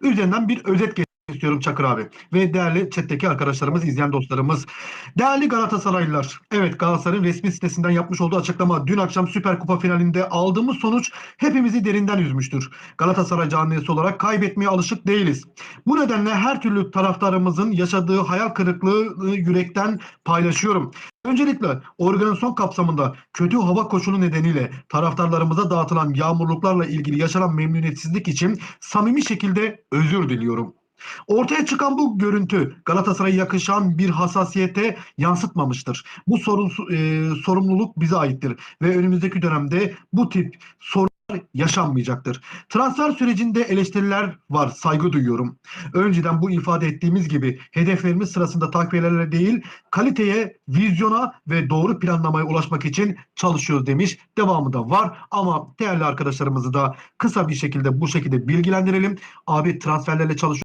üzerinden bir özet istiyorum Çakır abi. Ve değerli chatteki arkadaşlarımız, izleyen dostlarımız. Değerli Galatasaraylılar. Evet Galatasaray'ın resmi sitesinden yapmış olduğu açıklama dün akşam Süper Kupa finalinde aldığımız sonuç hepimizi derinden üzmüştür. Galatasaray camiası olarak kaybetmeye alışık değiliz. Bu nedenle her türlü taraftarımızın yaşadığı hayal kırıklığı yürekten paylaşıyorum. Öncelikle organizasyon kapsamında kötü hava koşulu nedeniyle taraftarlarımıza dağıtılan yağmurluklarla ilgili yaşanan memnuniyetsizlik için samimi şekilde özür diliyorum. Ortaya çıkan bu görüntü Galatasaray'a yakışan bir hassasiyete yansıtmamıştır. Bu sorun, e, sorumluluk bize aittir ve önümüzdeki dönemde bu tip yaşanmayacaktır. Transfer sürecinde eleştiriler var, saygı duyuyorum. Önceden bu ifade ettiğimiz gibi hedeflerimiz sırasında takviyelerle değil, kaliteye, vizyona ve doğru planlamaya ulaşmak için çalışıyoruz demiş. Devamı da var ama değerli arkadaşlarımızı da kısa bir şekilde bu şekilde bilgilendirelim. Abi transferlerle çalışıyoruz.